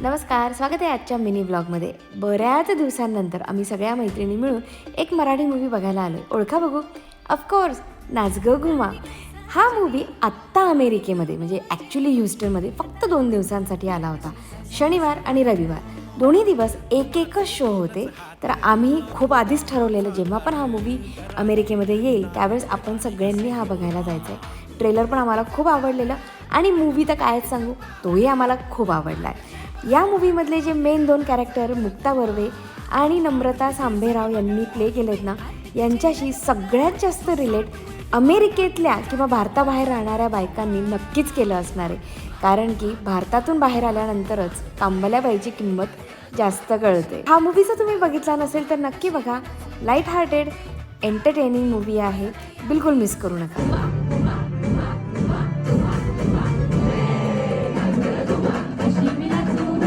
नमस्कार स्वागत आहे आजच्या मिनी ब्लॉगमध्ये बऱ्याच दिवसांनंतर आम्ही सगळ्या मैत्रिणी मिळून एक मराठी मूवी बघायला आलो ओळखा बघू? Of course Naach Ga Ghuma. हा मूवी आत्ता अमेरिकेमध्ये म्हणजे ॲक्च्युली ह्युस्टनमध्ये फक्त दोन दिवसांसाठी आला होता. शनिवार आणि रविवार. दोन्ही दिवस एक एकच शो होते. तर आम्ही खूप आधीच ठरवलेलं जेव्हा पण हा मूवी अमेरिकेमध्ये येईल त्यावेळेस आपण सगळ्यांनी हा बघायला जायचं आहे ट्रेलर पण आम्हाला खूप आवडलेलं. आणि मूवी तर कायच सांगू तोही आम्हाला खूप आवडला आहे या मूवीमधले जे मेन दोन कॅरेक्टर मुक्ता बर्वे आणि नम्रता सांभेराव यांनी प्ले केलेत ना यांच्याशी सगळ्यात जास्त रिलेट अमेरिकेतल्या किंवा भारताबाहेर राहणाऱ्या बायकांनी नक्कीच केलं असणार आहे. कारण की भारतातून बाहेर आल्यानंतरच तांबल्याबाईची किंमत जास्त कळते. हा मूवी जर तुम्ही बघितला नसेल तर नक्की बघा. लाइट हार्टेड एंटरटेनिंग मूवी आहे. बिलकुल मिस करू नका.